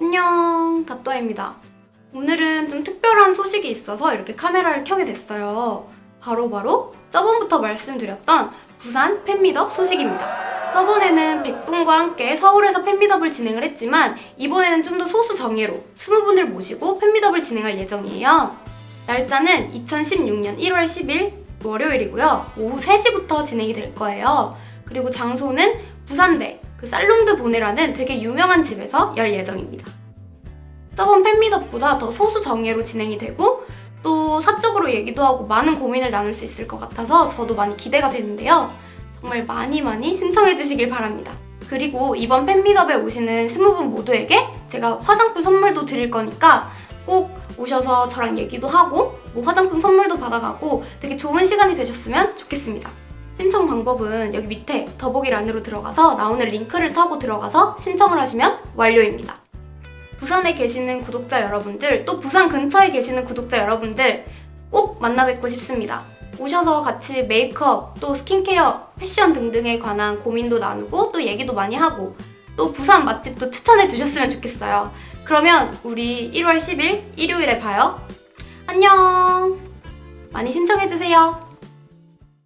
안녕, 다또입니다. 오늘은 좀 특별한 소식이 있어서 이렇게 카메라를 켜게 됐어요. 바로바로 저번부터 말씀드렸던 부산 팬미덕 소식입니다. 저번에는 100분과 함께 서울에서 팬미덕을 진행을 했지만 이번에는 좀 더 소수 정예로 20분을 모시고 팬미덕을 진행할 예정이에요. 날짜는 2016년 1월 10일 월요일이고요. 오후 3시부터 진행이 될 거예요. 그리고 장소는 부산대 그 살롱드 보네라는 되게 유명한 집에서 열 예정입니다. 저번 팬미덕보다 더 소수 정예로 진행이 되고 또 사적으로 얘기도 하고 많은 고민을 나눌 수 있을 것 같아서 저도 많이 기대가 되는데요. 정말 많이 많이 신청해 주시길 바랍니다. 그리고 이번 팬미덕에 오시는 스무 분 모두에게 제가 화장품 선물도 드릴 거니까 꼭 오셔서 저랑 얘기도 하고 뭐 화장품 선물도 받아가고 되게 좋은 시간이 되셨으면 좋겠습니다. 신청 방법은 여기 밑에 더보기란으로 들어가서 나오는 링크를 타고 들어가서 신청을 하시면 완료입니다. 부산에 계시는 구독자 여러분들, 또 부산 근처에 계시는 구독자 여러분들 꼭 만나 뵙고 싶습니다. 오셔서 같이 메이크업, 또 스킨케어, 패션 등등에 관한 고민도 나누고 또 얘기도 많이 하고 또 부산 맛집도 추천해 주셨으면 좋겠어요. 그러면 우리 1월 10일 일요일에 봐요. 안녕! 많이 신청해 주세요.